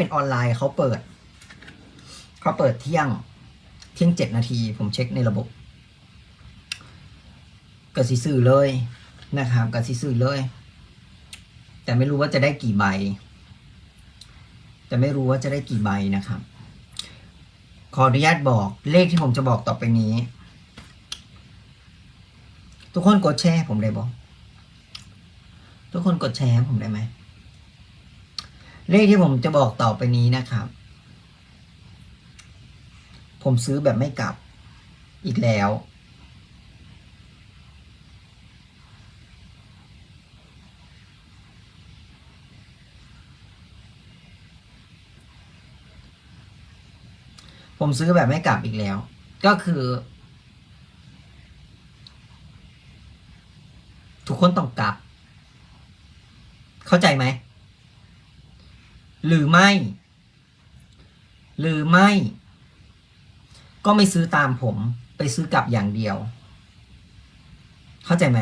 เป็นออนไลน์เขาเปิดเขาเปิดเที่ยงเที่ยงเจ็ดนาที ผมเช็คในระบบก็สิซื้อเลยนะครับก็สิซื้อเลย แต่ไม่รู้ว่าจะได้กี่ใบ แต่ไม่รู้ว่าจะได้กี่ใบนะครับ ขออนุญาตบอกเลขที่ผมจะบอกต่อไปนี้ ทุกคนกดแชร์ผมได้บอกทุกคนกดแชร์ผมได้ไหม เลขที่ผมจะบอกต่อไปนี้นะครับ ผมซื้อแบบไม่กลับอีกแล้ว ผมซื้อแบบไม่กลับอีกแล้ว ก็คือ ทุกคนต้องกลับ เข้าใจไหม หรือไม่ หรือไม่ ก็ไม่ซื้อตามผม ไปซื้อกลับอย่างเดียว เข้าใจไหม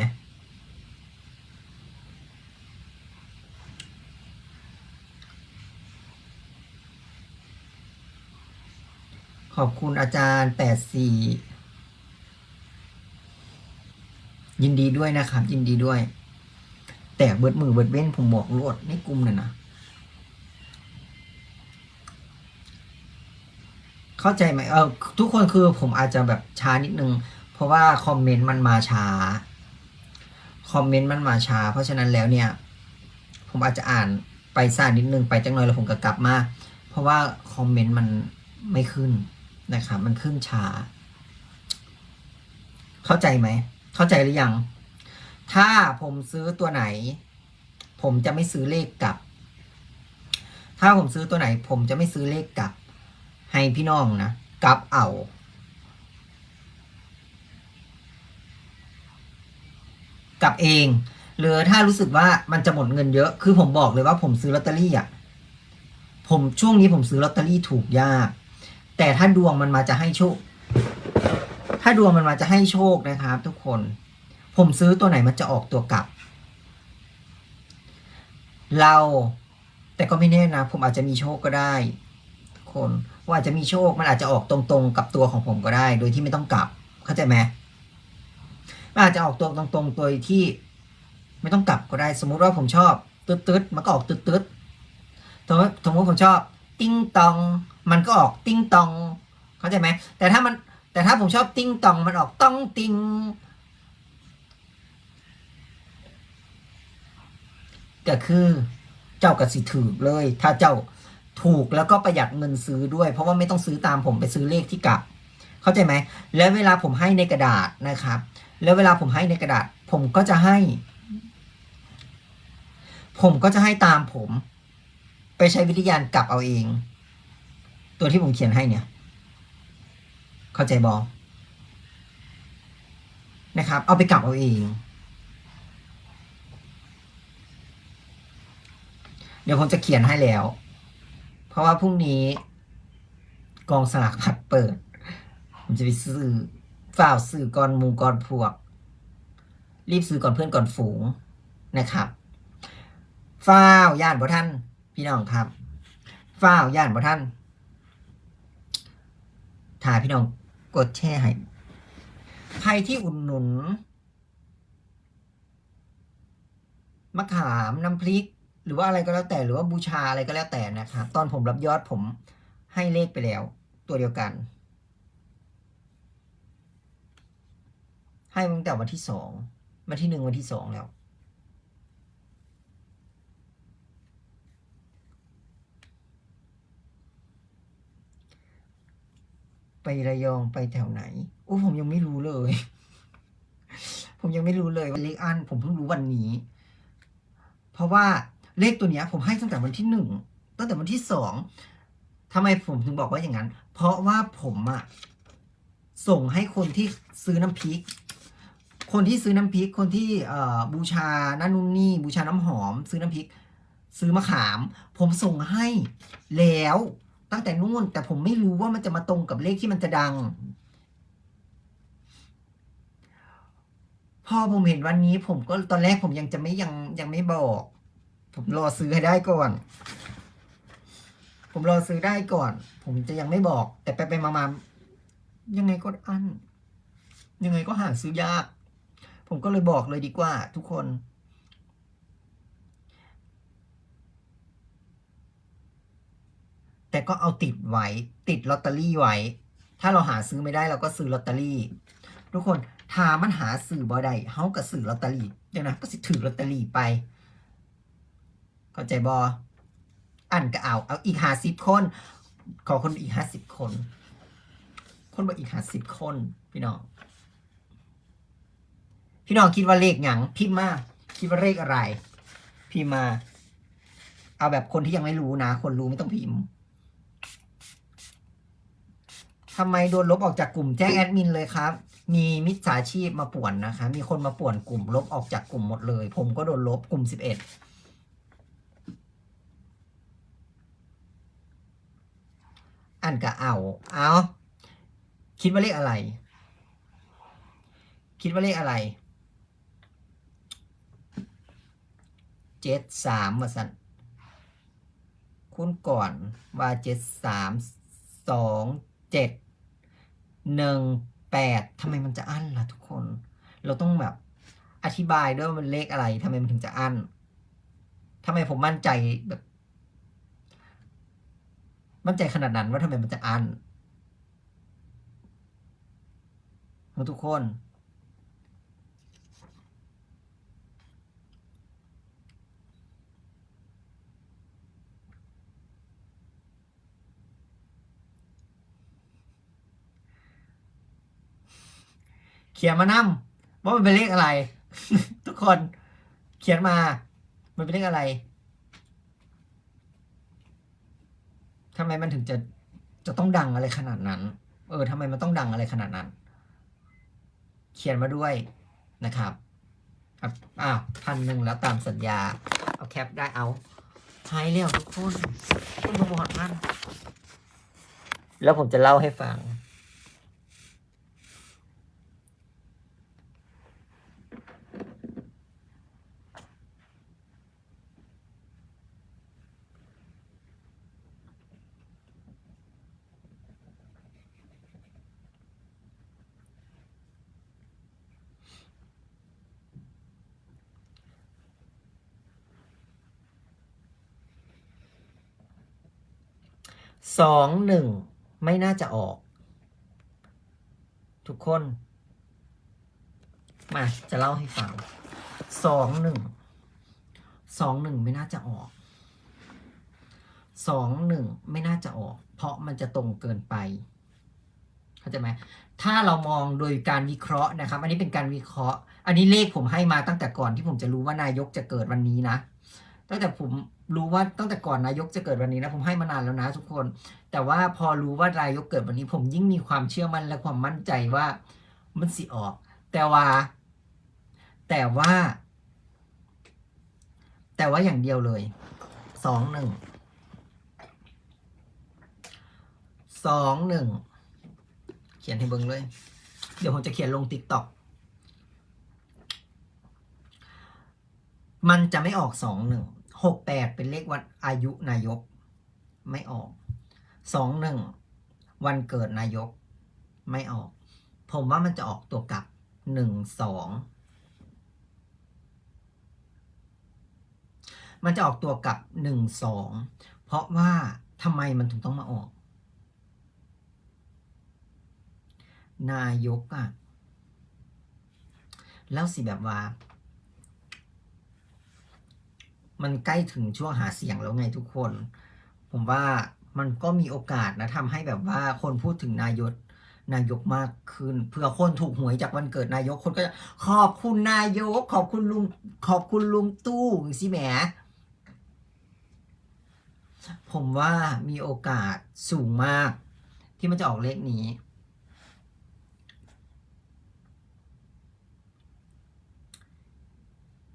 ขอบคุณอาจารย์แปดสี่ยินดีด้วยนะครับ ยินดีด้วย แต่เบิดมือเบิดเว้นผมบอกรวดในกลุ่มน่ะนะ เข้าใจไหมเออทุกคนคือผมอาจจะแบบช้านิดนึง เพราะว่าคอมเมนต์มันมาช้า คอมเมนต์มันมาช้า เพราะฉะนั้นแล้วเนี่ย ผมอาจจะอ่านไปซ่านิดนึงไปจังหน่อยแล้วผมก็กลับมา เพราะว่าคอมเมนต์มันไม่ขึ้นนะครับมันขึ้นช้า เข้าใจไหม เข้าใจหรือยัง ถ้าผมซื้อตัวไหน ผมจะไม่ซื้อเลขกลับ ถ้าผมซื้อตัวไหน ผมจะไม่ซื้อเลขกลับ ให้พี่น้องนะกลับเอากลับเอง หรือถ้ารู้สึกว่ามันจะหมดเงินเยอะ คือผมบอกเลยว่าผมซื้อลอตเตอรี่อะผมช่วงนี้ผมซื้อลอตเตอรี่ถูกยาก แต่ถ้าดวงมันมาจะให้โชค ถ้าดวงมันมาจะให้โชคนะครับ ทุกคน ผมซื้อตัวไหนมันจะออกตัวกลับ เราแต่ก็ไม่แน่นะ ผมอาจจะมีโชคก็ได้ ทุกคน ว่าอาจจะมีโชคมันอาจจะออกตรงๆ กับตัวของผมก็ได้ โดยที่ไม่ต้องกลับ เข้าใจไหมมันอาจจะออกตัวตรงๆ โดยที่ไม่ต้องกลับก็ได้ สมมุติว่าผมชอบตืดๆมันก็ออกตืดๆสมมติสมมติผมชอบ ติ้งตอง มันก็ออกติ้งตอง เข้าใจไหมแต่ถ้ามันแต่ถ้าผมชอบติ้งตองมันออกต้องติงก็คือเจ้ากับสิถือเลย ถ้าเจ้า ถูกแล้วก็ประหยัดเงินซื้อด้วย เพราะว่าไม่ต้องซื้อตามผมไปซื้อเลขที่กลับ เข้าใจไหม แล้วเวลาผมให้ในกระดาษนะครับ แล้วเวลาผมให้ในกระดาษ ผมก็จะให้ ผมก็จะให้ตามผม ไปใช้วิทยานกลับเอาเอง ตัวที่ผมเขียนให้เนี่ย เข้าใจบอนะครับ เอาไปกลับเอาเองเดี๋ยวผมจะเขียนให้แล้ว ราะว่าพรุ่งนี้ กองสลากพัดเปิด ผมจะไปซื้อฝ่าวซื้อก่อนมูก่อนพวก รีบซื้อก่อนเพื่อนก่อนฝูงนะครับฝ้าวย่านบ่ท่าน พี่น้องครับฝ้าวย่านบ่ท่านถ่ายพี่น้องกดแชร์ให้ใครที่อุดหนุนมะขามน้ำพริก หรือว่าอะไรก็แล้วแต่หรือว่าบูชาอะไรก็แล้วแต่นะครับ ตอนผมรับยอดผมให้เลขไปแล้ว ตัวเดียวกัน ให้ตั้งแต่วันที่สองวันที่หนึ่งวันที่สองแล้วไประยองไปแถวไหนโอ้ผมยังไม่รู้เลย ผมยังไม่รู้เลยว่าเลขอันผมเพิ่งรู้วันนี้ เพราะว่า เลขตัวเนี้ยผมให้ตั้งแต่วันที่หนึ่งตั้งแต่วันที่สองทำไมผมถึงบอกว่าอย่างนั้น เพราะว่าผมอะส่งให้คนที่ซื้อน้ำพริก คนที่ซื้อน้ำพริก คนที่บูชานั่นนู่นนี่ บูชาน้ำหอม ซื้อน้ำพริก ซื้อมะขาม ผมส่งให้แล้วตั้งแต่นู่น แต่ผมไม่รู้ว่ามันจะมาตรงกับเลขที่มันจะดัง พอผมเห็นวันนี้ผมก็ตอนแรกผมยังจะไม่ยังยังไม่บอก ผมรอซื้อให้ได้ก่อน ผมรอซื้อได้ก่อน ผมจะยังไม่บอก แต่ไปไปมามายังไงก็อั้นยังไงก็หาซื้อยาก ผมก็เลยบอกเลยดีกว่า ทุกคน แต่ก็เอาติดไว้ ติดลอตเตอรี่ไว้ ถ้าเราหาซื้อไม่ได้เราก็ซื้อลอตเตอรี่ ทุกคนถ้ามันหาสื่อบ่ได้เฮาก็ซื้อลอตเตอรี่เดี๋ยวนะก็สิถือลอตเตอรี่ไป เข้าใจบออันก็เอา เอาอีกหาสิบคน ขอคนอีกห้าสิบคน คนบอกอีกห้าสิบคน พี่น้อง พี่น้องคิดว่าเลขหยังพิมพ์มา คิดว่าเลขอะไร พิมพ์มา เอาแบบคนที่ยังไม่รู้นะ คนรู้ไม่ต้องพิมพ์ทำไมโดนลบออกจากกลุ่มแจ้งแอดมินเลยครับ มีมิจฉาชีพมาป่วนนะคะ มีคนมาป่วนกลุ่มลบออกจากกลุ่มหมดเลย ผมก็โดนลบกลุ่มสิบเอ็ด อันกะเอา เอาคิดว่าเลขอะไร คิดว่าเลขอะไร เจ็ดสามมาสันคุณก่อนว่าเจ็ดสามสองเจ็ดหนึ่งแปดทำไมมันจะอั้นล่ะทุกคน เราต้องแบบอธิบายด้วยว่ามันเลขอะไรทำไมมันถึงจะอั้นทำไมผมมั่นใจแบบ มั่นใจขนาดนั้นว่าทำไมมันจะอันทุกคนเขียนมานั่ว่ามันเป็นเลขอะไร ทุกคนเขียนมา มันเป็นเลขอะไร ทำไมมันถึงจะจะต้องดังอะไรขนาดนั้น เออทำไมมันต้องดังอะไรขนาดนั้น เขียนมาด้วยนะครับครับอ้าวพันหนึ่งแล้วตามสัญญา เอาแคปได้เอาหายเร็วทุกคนคุณมาบอกพันแล้วผมจะเล่าให้ฟัง สองหนึ่งไม่น่าจะออก ทุกคน มาจะเล่าให้ฟังสองหนึ่งสองหนึ่งไม่น่าจะออกสองหนึ่งไม่น่าจะออก เพราะมันจะตรงเกินไปเข้าใจไหมถ้าเรามองโดยการวิเคราะห์นะครับ อันนี้เป็นการวิเคราะห์ อันนี้เลขผมให้มาตั้งแต่ก่อนที่ผมจะรู้ว่านายกจะเกิดวันนี้นะ ตั้งแต่ผมรู้ว่าตั้งแต่ก่อนนายกจะเกิดวันนี้นะผมให้มานานแล้วนะทุกคน แต่ว่าพอรู้ว่านายกเกิดวันนี้ ผมยิ่งมีความเชื่อมั่นและความมั่นใจว่ามันสิออก แต่ว่า แต่ว่า แต่ว่าอย่างเดียวเลยสองหนึ่งสองหนึ่งเขียนให้เบิ้งเลย เดี๋ยวผมจะเขียนลงติ๊กต็อกมันจะไม่ออกสองหนึ่ง หกแปดเป็นเลขวันอายุนายก ไม่ออกสองหนึ่งวันเกิดนายก ไม่ออก ผมว่ามันจะออกตัวกลับหนึ่งสองมันจะออกตัวกลับหนึ่งสองเพราะว่าทำไมมันถึงต้องมาออก นายกอะแล้วสิแบบว่า มันใกล้ถึงช่วงหาเสียงแล้วไงทุกคน ผมว่ามันก็มีโอกาสนะทำให้แบบว่าคนพูดถึงนายกนายกมากขึ้นเผื่อคนถูกหวยจากวันเกิดนายกคนก็จะขอบคุณนายก ขอบคุณลุงขอบคุณลุงตู้สิแหมผมว่ามีโอกาสสูงมาก ที่มันจะออกเลขนี้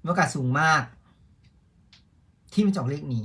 โอกาสสูงมาก ที่มันจะออกเลขนี้